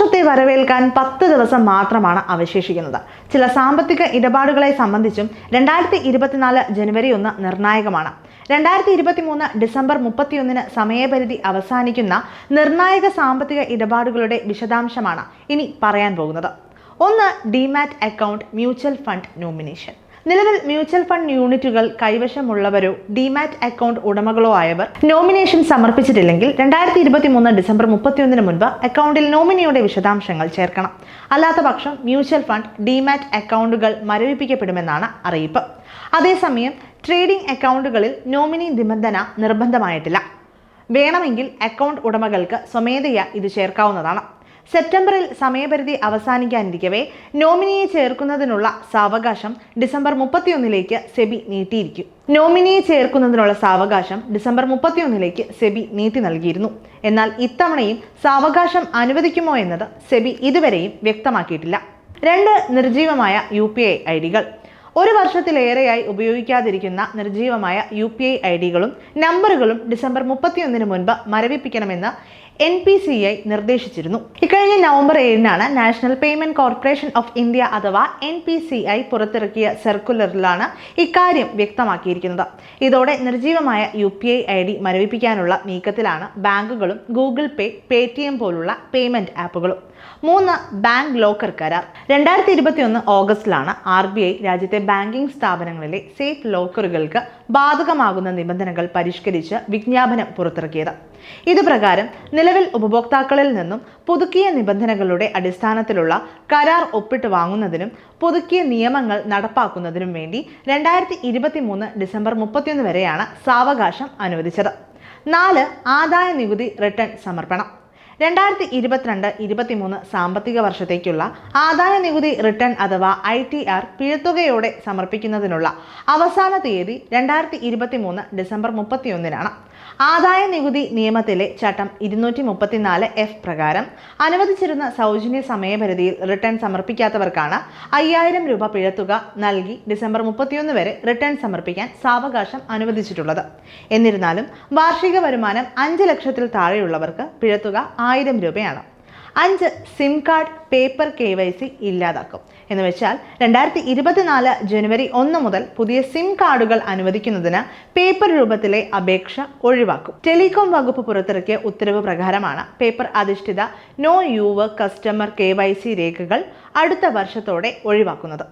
പുതുവർഷത്തെ വരവേൽക്കാൻ പത്ത് ദിവസം മാത്രമാണ് അവശേഷിക്കുന്നത്. ചില സാമ്പത്തിക ഇടപാടുകളെ സംബന്ധിച്ചും രണ്ടായിരത്തി ഇരുപത്തിനാല് ജനുവരി ഒന്ന് നിർണായകമാണ്. രണ്ടായിരത്തി ഇരുപത്തി മൂന്ന് ഡിസംബർ മുപ്പത്തിയൊന്നിന് സമയപരിധി അവസാനിക്കുന്ന നിർണായക സാമ്പത്തിക ഇടപാടുകളുടെ വിശദാംശമാണ് ഇനി പറയാൻ പോകുന്നത്. ഒന്ന് demat account mutual fund nomination. നിലവിൽ മ്യൂച്വൽ ഫണ്ട് യൂണിറ്റുകൾ കൈവശമുള്ളവരോ ഡിമാറ്റ് അക്കൗണ്ട് ഉടമകളോ ആയവർ നോമിനേഷൻ സമർപ്പിച്ചിട്ടില്ലെങ്കിൽ രണ്ടായിരത്തി ഇരുപത്തി മൂന്ന് ഡിസംബർ മുപ്പത്തിയൊന്നിന് മുൻപ് അക്കൗണ്ടിൽ നോമിനിയുടെ വിശദാംശങ്ങൾ ചേർക്കണം. അല്ലാത്ത പക്ഷം മ്യൂച്വൽ ഫണ്ട് ഡിമാറ്റ് അക്കൗണ്ടുകൾ മരവിപ്പിക്കപ്പെടുമെന്നാണ് അറിയിപ്പ്. അതേസമയം ട്രേഡിംഗ് അക്കൗണ്ടുകളിൽ നോമിനി നിബന്ധന നിർബന്ധമായിട്ടില്ല. വേണമെങ്കിൽ അക്കൗണ്ട് ഉടമകൾക്ക് സ്വമേധയാ ഇത് ചേർക്കാവുന്നതാണ്. സെപ്റ്റംബറിൽ സമയപരിധി അവസാനിക്കാനിരിക്കവേ നോമിനിയെ ചേർക്കുന്നതിനുള്ള സാവകാശം ഡിസംബർ മുപ്പത്തിയൊന്നിലേക്ക് സെബി നീട്ടിയിരിക്കും. നോമിനിയെ ചേർക്കുന്നതിനുള്ള സാവകാശം ഡിസംബർ മുപ്പത്തിയൊന്നിലേക്ക് സെബി നീട്ടി നൽകിയിരുന്നു. എന്നാൽ ഇത്തവണയും സാവകാശം അനുവദിക്കുമോ എന്നത് സെബി ഇതുവരെയും വ്യക്തമാക്കിയിട്ടില്ല. രണ്ട് നിർജീവമായ യു പി ഐ ഐ ഡികൾ. ഒരു വർഷത്തിലേറെയായി ഉപയോഗിക്കാതിരിക്കുന്ന നിർജീവമായ യു പി ഐ ഐ ഡികളും നമ്പറുകളും ഡിസംബർ മുപ്പത്തിയൊന്നിന് മുൻപ് മരവിപ്പിക്കണമെന്ന് എൻ പി സി ഐ നിർദ്ദേശിച്ചിരുന്നു. ഇക്കഴിഞ്ഞ നവംബർ ഏഴിനാണ് National Payment Corporation of India അഥവാ എൻ പി സി ഐ പുറത്തിറക്കിയ സർക്കുലറിലാണ് ഇക്കാര്യം വ്യക്തമാക്കിയിരിക്കുന്നത്. ഇതോടെ നിർജീവമായ U P I I D മരവിപ്പിക്കാനുള്ള നീക്കത്തിലാണ് ബാങ്കുകളും ഗൂഗിൾ പേ പേ ടി എം പോലുള്ള പേയ്മെന്റ് ആപ്പുകളും. മൂന്ന് ബാങ്ക് ലോക്കർ കരാർ. രണ്ടായിരത്തി ഇരുപത്തി ഒന്ന് ഓഗസ്റ്റിലാണ് ആർ ബി ഐ രാജ്യത്തെ ബാങ്കിംഗ് സ്ഥാപനങ്ങളിലെ സേഫ് ലോക്കറുകൾക്ക് ബാധകമാകുന്ന നിബന്ധനകൾ പരിഷ്കരിച്ച് വിജ്ഞാപനം പുറത്തിറക്കിയത്. ഇതുപ്രകാരം നിലവിൽ ഉപഭോക്താക്കളിൽ നിന്നും പുതുക്കിയ നിബന്ധനകളുടെ അടിസ്ഥാനത്തിലുള്ള കരാർ ഒപ്പിട്ട് വാങ്ങുന്നതിനും പുതുക്കിയ നിയമങ്ങൾ നടപ്പാക്കുന്നതിനും വേണ്ടി രണ്ടായിരത്തി ഇരുപത്തി മൂന്ന് ഡിസംബർ മുപ്പത്തിയൊന്ന് വരെയാണ് സാവകാശം അനുവദിച്ചത്. നാല് ആദായ നികുതി റിട്ടേൺ സമർപ്പണം. രണ്ടായിരത്തി ഇരുപത്തിരണ്ട് ഇരുപത്തിമൂന്ന് സാമ്പത്തിക വർഷത്തേക്കുള്ള ആദായ നികുതി റിട്ടേൺ അഥവാ ഐ ടി ആർ പിഴത്തുകയോടെ സമർപ്പിക്കുന്നതിനുള്ള അവസാന തീയതി രണ്ടായിരത്തി ഇരുപത്തി മൂന്ന് ഡിസംബർ മുപ്പത്തിയൊന്നിനാണ്. ആദായ നികുതി നിയമത്തിലെ ചട്ടം ഇരുന്നൂറ്റി മുപ്പത്തിനാല് എഫ് പ്രകാരം അനുവദിച്ചിരുന്ന സൗജന്യ സമയപരിധിയിൽ റിട്ടേൺ സമർപ്പിക്കാത്തവർക്കാണ് അയ്യായിരം രൂപ പിഴത്തുക നൽകി ഡിസംബർ മുപ്പത്തിയൊന്ന് വരെ റിട്ടേൺ സമർപ്പിക്കാൻ സാവകാശം അനുവദിച്ചിട്ടുള്ളത്. എന്നിരുന്നാലും വാർഷിക വരുമാനം അഞ്ച് ലക്ഷത്തിൽ താഴെയുള്ളവർക്ക് പിഴത്തുക ആയിരം രൂപയാണ്. അഞ്ച് SIM card paper K Y C ഇല്ലാതാക്കും. എന്ന് വെച്ചാൽ രണ്ടായിരത്തി ഇരുപത്തിനാല് ജനുവരി ഒന്ന് മുതൽ പുതിയ സിം കാർഡുകൾ അനുവദിക്കുന്നതിന് പേപ്പർ രൂപത്തിലെ അപേക്ഷ ഒഴിവാക്കും. ടെലികോം വകുപ്പ് പുറത്തിറക്കിയ ഉത്തരവ് പ്രകാരമാണ് പേപ്പർ അധിഷ്ഠിത നോ യുവർ കസ്റ്റമർ കെ രേഖകൾ അടുത്ത വർഷത്തോടെ ഒഴിവാക്കുന്നത്.